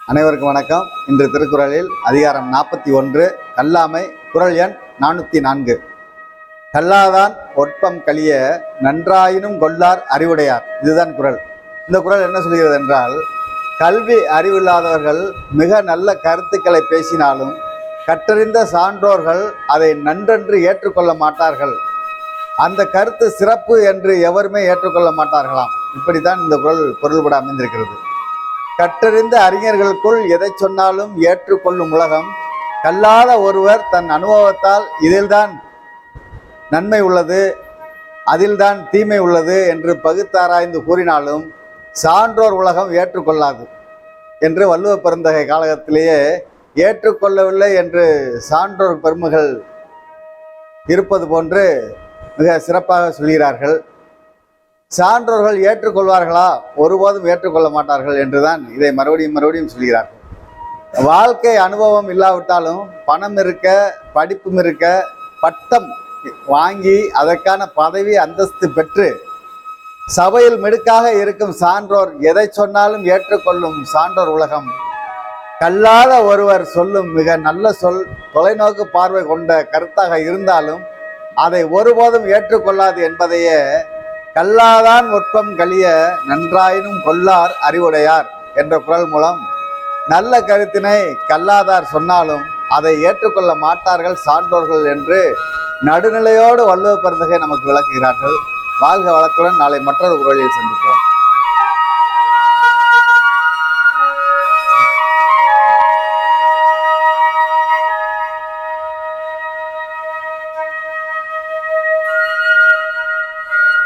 அனைவருக்கும் வணக்கம். இன்று திருக்குறளில் அதிகாரம் நாற்பத்தி ஒன்று கல்லாமை குறள் எண் நானூற்றி நான்கு. கல்லாதான் ஒட்பம் கழிய நன்றாயினும் கொள்ளார் அறிவுடையார். இதுதான் குரல் இந்த குறள் என்ன சொல்கிறது என்றால் கல்வி அறிவில்லாதவர்கள் மிக நல்ல கருத்துக்களை பேசினாலும் கற்றறிந்த சான்றோர்கள் அதை நன்றென்று ஏற்றுக்கொள்ள மாட்டார்கள். அந்த கருத்து சிறப்பு என்று எவருமே ஏற்றுக்கொள்ள மாட்டார்களாம். இப்படித்தான் இந்த குரல் பொருள்பட அமைந்திருக்கிறது. கற்றறிந்த அறிஞர்களுக்குள் எதை சொன்னாலும் ஏற்றுக்கொள்ளும் உலகம் கல்லாத ஒருவர் தன் அனுபவத்தால் இதில்தான் நன்மை உள்ளது அதில்தான் தீமை உள்ளது என்று பகுத்தாராய்ந்து கூறினாலும் சான்றோர் உலகம் ஏற்றுக்கொள்ளாது என்று வள்ளுவ பெருந்தகை காலகத்திலேயே ஏற்றுக்கொள்ளவில்லை என்று சான்றோர் பெருமைகள் இருப்பது போன்று மிக சிறப்பாக சொல்கிறார்கள். சான்றோர்கள் ஏற்றுக்கொள்வார்களா? ஒருபோதும் ஏற்றுக்கொள்ள மாட்டார்கள் என்றுதான் இதை மறுபடியும் மறுபடியும் சொல்கிறார்கள் வாழ்க்கை அனுபவம் இல்லாவிட்டாலும் பணம் இருக்க படிப்பும் இருக்க பட்டம் வாங்கி அதற்கான பதவி அந்தஸ்து பெற்று சபையில் மிடுக்காக இருக்கும் சான்றோர் எதை சொன்னாலும் ஏற்றுக்கொள்ளும் சான்றோர் உலகம். கல்லாத ஒருவர் சொல்லும் மிக நல்ல சொல் தொலைநோக்கு பார்வை கொண்ட கருத்தாக இருந்தாலும் அதை ஒருபோதும் ஏற்றுக்கொள்ளாது என்பதையே கல்லாதான் ஒற்பம் கழிய நன்றாயினும் கொல்லார் அறிவுடையார் என்ற குரல் மூலம் நல்ல கருத்தினை கல்லாதார் சொன்னாலும் அதை ஏற்றுக்கொள்ள மாட்டார்கள் சான்றோர்கள் என்று நடுநிலையோடு வள்ளுவ பிறந்தகை நமக்கு விளக்குகிறார்கள். வாழ்க வளத்துடன் நாளை மற்றொரு குரலில் சந்திப்போம்.